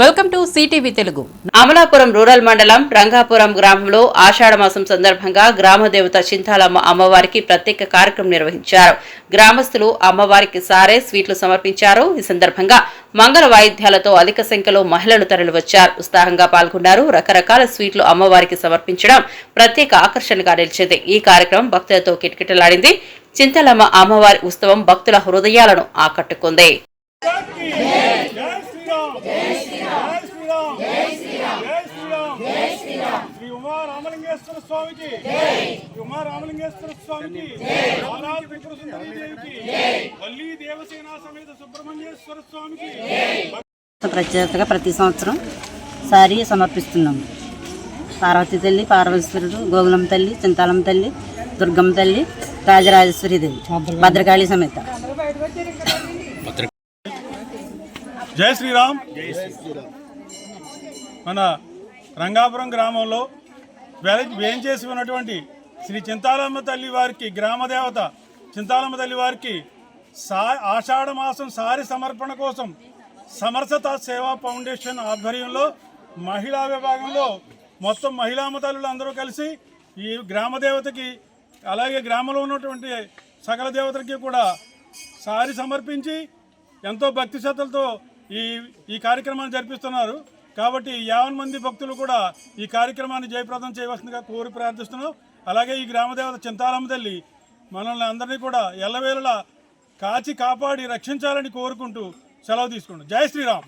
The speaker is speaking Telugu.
Welcome to CTV Telugu. Amalapuram rural మండలం రంగాపురం గ్రామంలో ఆషాఢ మాసం సందర్భంగా గ్రామదేవత చింతాలమ్మ అమ్మవారికి ప్రత్యేక కార్యక్రమం నిర్వహించారు. గ్రామస్తులు అమ్మవారికి సారే స్వీట్లు సమర్పించారు. ఈ సందర్భంగా మంగళ వాయిద్యాలతో అధిక సంఖ్యలో మహిళలు తరలివచ్చారు. ఉత్సాహంగా పాల్గొన్నారు. రకరకాల స్వీట్లు అమ్మవారికి సమర్పించడం ప్రత్యేక ఆకర్షణగా నిలిచింది. ఈ కార్యక్రమం భక్తులతో కిటకిటలాడింది. చింతలమ్మ అమ్మవారి ఉత్సవం భక్తుల హృదయాలను ఆకట్టుకుంది జై శ్రీరామ్ జై శ్రీరామ్ జై శ్రీరామ్ జై శ్రీరామ్ జై శ్రీరామ్ శ్రీ ఉమా రామలింగేశ్వర స్వామికి శ్రీ ఉమా రామలింగేశ్వర స్వామికి దేవికి వల్లీ దేవసేన సమేత సుబ్రహ్మణ్యేశ్వర స్వామికి ప్రత్యేకతగా ప్రతి సంవత్సరం సారీ సమర్పిస్తున్నాము. పార్వతీ తల్లి పార్వతీశ్వరుడు గోగులం తల్లి చింతాలమ్మ తల్లి దుర్గమ్మ తల్లి రాజరాజేశ్వరి దేవి భద్రకాళి సమేత. జై శ్రీరామ్. మన రంగాపురం గ్రామంలో వెల- వేంచేసి ఉన్నటువంటి శ్రీ చింతాలమ్మ తల్లి వారికి గ్రామదేవత చింతాలమ్మ తల్లి వారికి సా ఆషాఢ మాసం సారి సమర్పణ కోసం సమరసత సేవా ఫౌండేషన్ ఆధ్వర్యంలో మహిళా విభాగంలో మొత్తం మహిళా మతాలు అందరూ కలిసి ఈ గ్రామ దేవతకి అలాగే గ్రామంలో ఉన్నటువంటి సకల దేవతలకి కూడా సారి సమర్పించి ఎంతో భక్తి శ్రద్ధలతో ఈ ఈ కార్యక్రమాన్ని జరిపిస్తున్నారు. కాబట్టి యావన్ మంది భక్తులు కూడా ఈ కార్యక్రమాన్ని జయప్రదం చేయవలసిందిగా కోరి ప్రార్థిస్తున్నాం. అలాగే ఈ గ్రామదేవత చింతాలమ్మ తల్లి మనల్ని అందరినీ కూడా ఎల్లవేళలా కాచి కాపాడి రక్షించాలని కోరుకుంటూ సెలవు తీసుకుంటాం జై శ్రీరామ్.